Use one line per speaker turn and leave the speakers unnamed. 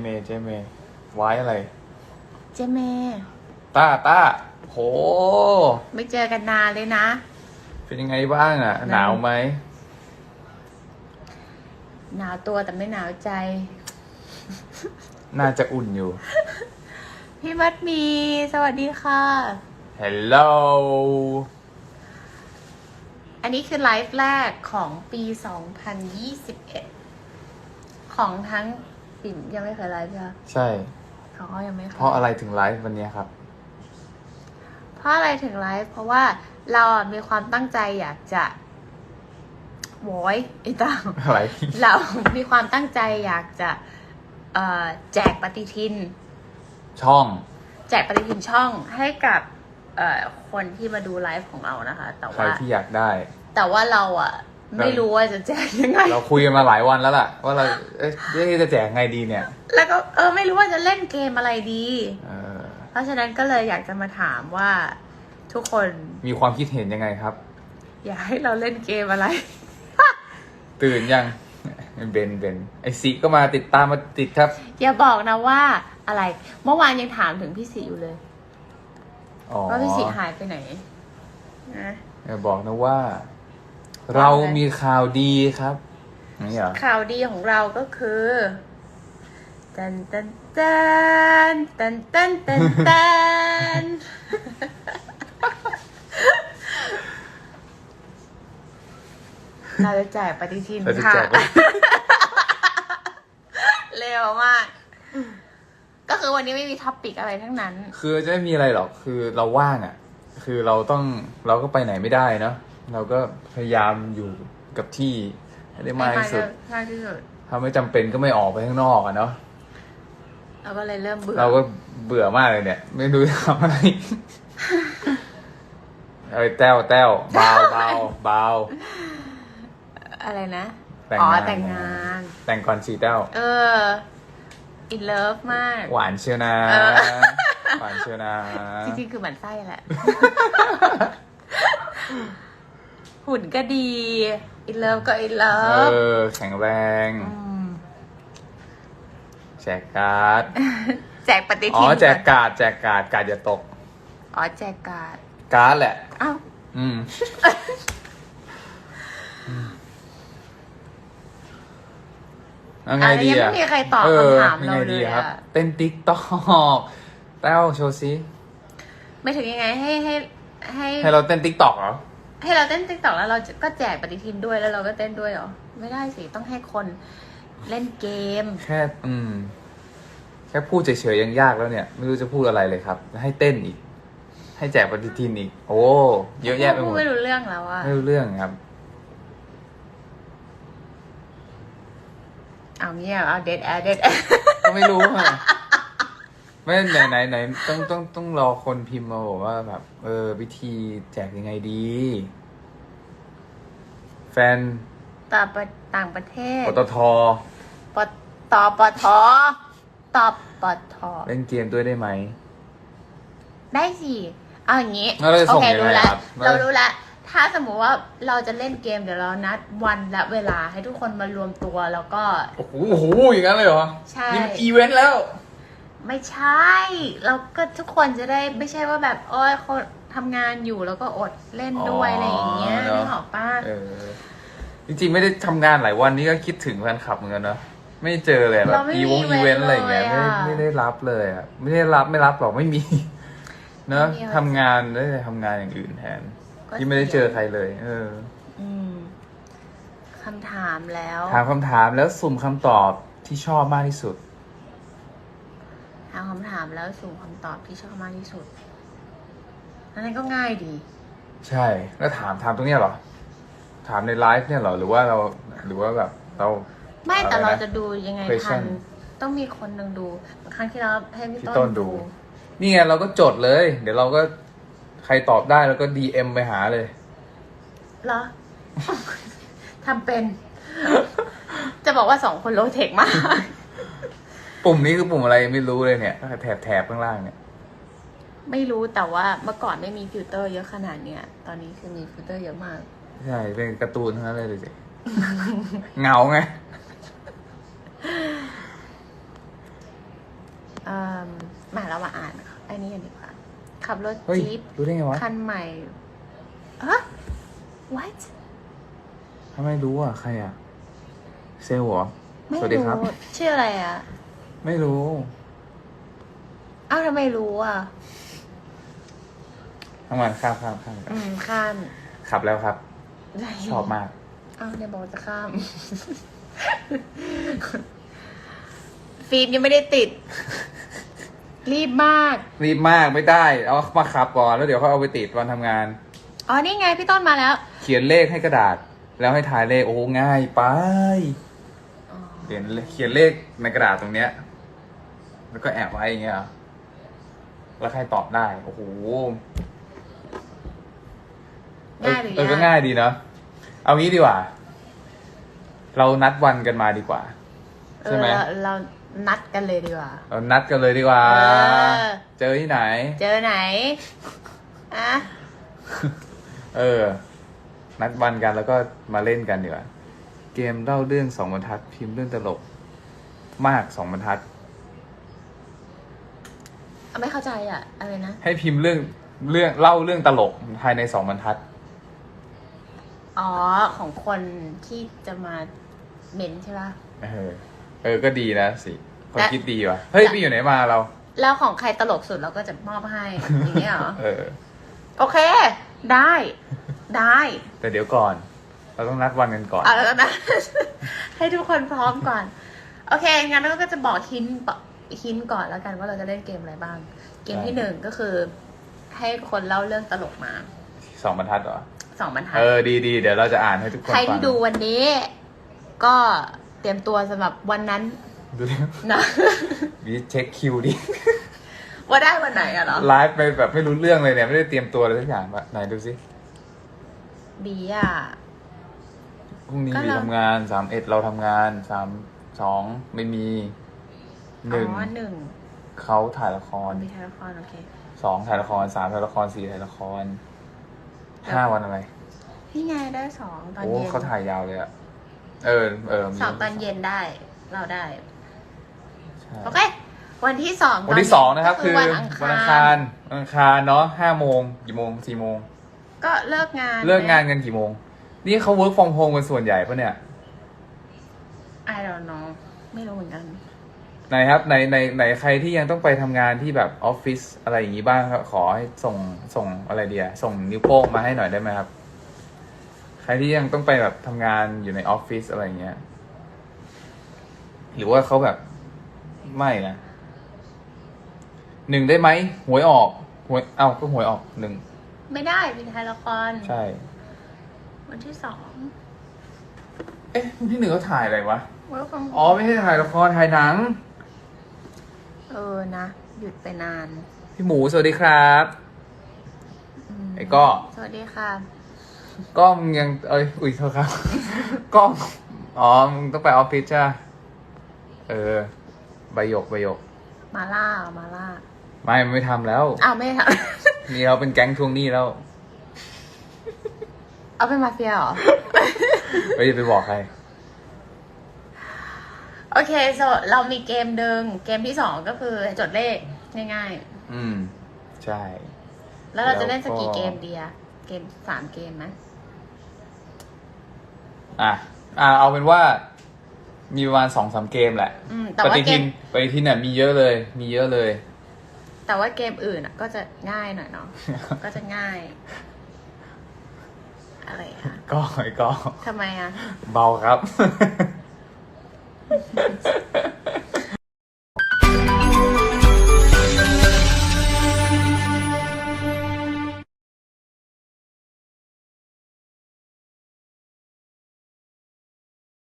เมย์เจเมย์ไว้อะไร
เจเม
ต้าต้าโห
ไม่เจอกันนานเลยนะ
เป็นยังไงบ้างอะ
นั่น
หนาวไหม
หนาวตัวแต่ไม่หนาวใจ
น่าจะอุ่นอยู่
พี่มัดหมี สวัสดีค่ะ
Hello
อันนี้คือไลฟ์แรกของปี 2021 ของทั้ง ปิ่มยังไม่เคยไลฟ์ใช่ไหม
ใช่
ของเขายังไม่เคย
เพราะอะไรถึงไลฟ์วันเนี้ยครับ
เพราะอะไรถึงไลฟ์เพราะว่าเราอะมีความตั้งใจอยากจะโวยไอ้ตั้ง
อะไร
เรา มีความตั้งใจอยากจะเอ่อแจกปฏิทิน
ช่อง
แจกปฏิทินช่องให้กับเอ่อคนที่มาดูไลฟ์ของเรานะคะ แต่
ใคร
ว่า
ที่อยากได้
แต่ว่าเราอะ ไม่รู้ว่าจะแจกยังไง
เราคุยกันมาหลายวันแล้วล่ะ ว่าเราเอ๊ะเอ๊ะจะแจกไงดีเนี่ย
แล้วก็เออไม่รู้ว่าจะเล่นเกมอะไรดี
เออ
เพราะฉะนั้นก็เลยอยากจะมาถามว่าทุกคน
มีความคิดเห็นยังไงครับ
อยากให้เราเล่นเกมอะไร
ตื่นยังเบนเบนไอซีก็มาติดตามมาติดครับ
อย่าบอกนะว่าอะไร เมื่อวานยังถามถึงพี่สีอยู่เลย
อ๋อ
ว่าพี่สีหายไปไหนนะ
อย่าบอกนะว่า เรามีข่าวดีครับนี่เหรอ
ข่าวดีของเราก็คือตันตันตันตันตันตันตันเราจะแจกปฏิทิน
เราจะ
ค่ะ
แจกไว้
เร็วมาก ก็คือวันนี้ไม่มีท็อปปิกอะไรทั้งนั้น
คือจะไม่มีอะไรหรอก คือเราว่างอะ คือเราต้องเราก็ไปไหนไม่ได้เนาะ เราก็พยายามอยู่กับที่ให้ได้มากที่สุด
มากที่สุด
ถ้าไม่จำเป็นก็ไม่ออกไปข้างนอกอะเนาะ
เราก็เลยเริ่มเบื่อ
เราก็เบื่อมากเลยเนี่ย ไม่รู้จะทำอะไรเอ้ยแต้วแต้วเบาเบาเบา
อะไรนะ
แต่ง
อ๋อ
งาน
แต่งงาน
แต่งก่อนสีแต้ว
เอออินเลิฟมาก
หวานเชียวนะ
เออ
หวานเชียวนะ
จริงๆคือหมันไส้แหละ หุ่นก็ดีอินเลิฟก็อินเลิ
เอ
ฟ
อแข็งแรง
ม
แจกการ์ด
แจกปฏิ
อ๋อ
ทิน
แจกการ์ดแจกการ์ดการ์ดอย่าตก
อ๋อ แจกการ์ด
การ์ดแหละ
อ้าว
อืม เอาไง
อะไร
ดี
ยัง
อะ
ไม่มีใครตอบ
เออ
คำถาม
ยัง
เรา
ไง
เล
ดี
ย
ครับ
อะ
เต้นติ๊กตอกแต้วโชว์ซิ
ไม่ถึงยังไงให้ให้ให้
ให้เราเต้นติ๊กตอกเหรอ
ให้เราเต้นติ๊กต็อกแล้วเราก็แจกปฏิทินด้วยแล้วเราก็เต้นด้วยเหรอ ไม่ได้สิ ต้องให้คนเล่นเกม
แค่อืม แค่พูดเฉยๆยังยากแล้วเนี่ย ไม่รู้จะพูดอะไรเลยครับ ให้เต้นอีก ให้แจกปฏิทินอีก โอ้ เยอะแยะไปหม
พู
ด
ดไม่รู้เรื่องแล้วอะ
ไม่รู้เรื่องครับ
เอาเงี้ยเอาเด็ดแอร์เด็ดแอร์
ก็ไม่รู้อะ ไม่ไหนไหนไหนต้องต้องต้องรอคนพิมพ์มาบอกว่าแบบ เออ วิธีแจกยังไงดี แฟน
ต่างประต่างประเทศ
ปตท
ปตปทตปท
เล่นเกมด้วยได้ไหม
ได้สิเอาอย่างนี้
แล้วเราจะ
โอ
ส่ง
เค
ยังไง
รู้แล้ว
ครับ
เรารู้แล้วถ้าสมมุติว่าเราจะเล่นเกมเดี๋ยวเรานัดวันและเวลาให้ทุกคนมารวมตัวแล้วก็
โอ้โหโอ้โหอย่างนั้นเลยเหรอ
ใช่
นี่มันอีเวนต์แล้ว
ไม่ใช่เราก็ทุกคนจะได้ไม่ใช่ว่าแบบโอ้ยคนทำงานอยู่แล้วก็อดเล่นด้วย
อ๋ออ
อะไรอย่างเงี้ย
เนอะ
นึกออกป้า
เออ จริงๆ ไม่ได้ทำงานหลายวันนี้ก็คิดถึงแฟนคลับเหมือนกันเนอะไม่เจอเลยแบ
เรา
บ
ไม่
อี
มี
วงอีเวนต์อะไรอย่างเงี้ย
เลย
ไม่
อะ
ไม่ได้รับเลยอะไม่ได้รับไม่รับหรอกไม่มี เนอะ
ไม่มีเลย
ทำงานได้ทำงานอย่างอื่นแทน
ก็
ที่ไม่ได้เจอใครเลย เออ
อืมคำถามแล้ว
ถามคำถามแล้วสุ่มคำตอบที่ชอบมากที่สุด
ถามคำถามแล้วสู่คำตอบที่ชอบมากที่สุดอันนั้นก็ง่ายดี
ใช่ แล้วถามถามตรงเนี้ยเหรอ ถามในไลฟ์เนี่ยเหรอ หรือว่าเรา หรือว่าแบบเรา
ไม่แต่
อะไรนะ
เราจะดูยังไงทัน
question
ต้องมีคนหนึ่งดูครั้งที่เราให้พี่
พี่
ต้
ต้
น
นดู
ดู
นี่ไงเราก็จดเลย เดี๋ยวเราก็ใครตอบได้เราก็ดีเอ็มไปหาเลย
เหรอ ทำเป็น จะบอกว่าสองคนโลเทคมาก
ปุ่มนี้คือปุ่มอะไรไม่รู้เลยเนี่ยแถบแถบข้างล่างเนี่ย
ไม่รู้แต่ว่าเมื่อก่อนไม่มีฟิลเตอร์เยอะขนาดเนี้ยตอนนี้คือมีฟิลเตอร์เยอะมาก
ใช่ เป็นการ์ตูนทั้งนั้นเลยดูสิเหงาไง
อ่มมาเรามาอ่านอันนี้กันดีกว่า ขับรถ
เฮ้ย
จี๊ป
รู้ได้ไงวะ
คันใหม่ฮะ what
ทำไมรู้อะ ใครอะ เซลล์เหรอ
ไม่
สวัสดีครับ
รู้ชื่ออะไรอะ
ไม่รู้
อ้าวทำไมรู้อะ
ทั้งวันข้ามข้ามข้าม
อืมข้าม
ขับแล้วครับชอบมาก
อ้าวเนี่ยบอกจะข้าม ฟิล์มยังไม่ได้ติด รีบมาก
รีบมากไม่ได้ เอามาขับก่อนแล้วเดี๋ยวเขาเอาไปติดวันทำงาน
อ๋อ นี่ไงพี่ต้นมาแล้ว
เขียนเลขให้กระดาษ แล้วให้ทายเลขโอ้ง่ายไป
อ๋อ
เขียนเลเขียนเลขในกระดาษตรงเนี้ย แล้วก็แอบไว้อย่างเงี้ยเหรอแล้วใครตอบได้ โอ้โห
ง่ายหรือ
เออก็
ยาก
ง่ายดีเนาะเอางี้ดีกว่า เรานัดวันกันมาดีกว่า
เอ
ใช่
อ
ไหม
เราเรานัดกันเลยดีกว่า
เรานัดกันเลยดีกว่า
เออ
เจอที่ไหน
เจอไหนอะ
เออ นัดวันกันแล้วก็มาเล่นกันดีกว่า เกมเล่าเรื่องสองบรรทัด พิมพ์เรื่องตลก มากสองบรรทัด
เอา ไม่เข้าใจอะ อะไรนะ
ให้พิมพ์เรื่องเรื่องเล่าเรื่องตลกภายในสองบรรทัด
อ๋อ ของคนที่จะมาเมนใช่ปะ
เออ เออก็ดีนะสิคน
และ
คิดดีว่ะ เฮ้ย
และ
ไปอยู่ไหนมาเรา
แล้วของใครตลกสุดเราก็จะมอบให้ อย่างเงี้ยเหรอ
เออ
โอเค ได้ ได้
แต่เดี๋ยวก่อน เราต้องนัดวันกันก่อน
เอาแล้วนะ ให้ทุกคนพร้อมก่อน โอเค งั้นเราก็จะบอกฮิน ฮินก่อนแล้วกันว่าเราจะเล่นเกมอะไรบ้าง เกมที่หนึ่งก็คือ ให้คนเล่าเรื่องตลกมา
สองบรรทัดเหรอ
สองบรรทัด
เออดีดีเดี๋ยวเราจะอ่านให้ทุกคน
ใคร
ฟั
ที่
ง
ดูวันนี้ ก็เตรียมตัวสำหรับวันนั้น
ดูดิ
นะ
วิเช็คคิวดิ
ว่าได้วันไหนอะเหรอ
ไลฟ์ไปแบบไม่รู้เรื่องเลยเนี่ย ไม่ได้เตรียมตัวอะไรสักอย่างวะไหนดูสิ
บีอะ
พรุ่งนี้
ก็
มีทำงานสามเอ็ดเราทำงานสามสองไม่มี หนึ่ง
อ๋อหนึ่ง
เขาถ่ายละคร
มีถ่ายละครโอเค
สองถ่ายละครสามถ่ายละครสี่ถ่ายละคร
ครับ
ห้าวันอะไร
นี่ไงได้สองตอน
โอ้
เย็น
เขาถ่ายยาวเลยอะเออเออมี
สองตอนเย็นได้ เราได้
ใช่
โอเควันที่สอง
วันที่สองนะครับ คือ
วันอัง
วันอัง
คา
คารรวันอังคารเนาะห้าโมงกี่โมงสี่โมง
ก็เลิกงาน
เลิกงานกันกี่โมง นี่เขา work from home กันส่วนใหญ่ปะเนี่ย
ไอ don't know ไม่รู้เหมือนกัน
ไหนครับไหนไหนไหนใครที่ยังต้องไปทำงานที่แบบออฟฟิศอะไรอย่างนี้บ้างครับขอให้ส่งส่งอะไรเดียส่งนิ้วโป้งมาให้หน่อยได้ไหมครับ ใครที่ยังต้องไปแบบทำงานอยู่ในออฟฟิศอะไรอย่างเงี้ย หรือว่าเขาแบบไม่นะหนึ่งได้ไหมหวยออกหวยเอ้าก็หวยออกหนึ่ง
ไม่ได้เป็นถ่ายละคร
ใช่
วันที่สอง
เอ๊ะที่หนึ่งเขาถ่ายอะไรวะ
work from
อ๋อ ไม่ใช่ถ่ายละครถ่ายหนัง
เออนะ หยุดไปนาน
พี่หมูสวัสดีครับ
ม
ไอ้ก้อ
สวัสดีค่ะ
ก็มึงยังเอ้ยอุ้ยโทษครับ ก็อ๋อมึงต้องไปออฟฟิศใช่ปะเออใบหยกใบหยก
มาล่ามาล่า
ไม่มันไม่ทำแล้ว
อ้าวไม่ท
นี่เราเป็นแก๊งทวงหนี้แล้วำ
เอาเป็นมาเฟียเหรอ
ไม่ได้ไปบอกใคร
โอเค so เรามีเกมหนึ่งเกมที่สองก็คือจดเลขง่าย
อืม ใช่
ๆ แล้วเราจะเล่นสักกี่
แล้วก็
เกมดีอะเกมสามเกมไหม
อะ อะ เอาเป็นว่า มีประมาณสองสามเกมแหละ
อืม แต่
ป
ว่า
ฏิ
เก
ทิ
ม
นปฏิทินเนี่ยมีเยอะเลย มีเยอะเลย
แต่ว่าเกมอื่นอะก็จะง่ายหน่อยเนาะ ก็จะง่าย อะไรอะ
ก็ไอ้ก็
ทำไมอะ
เบาครับ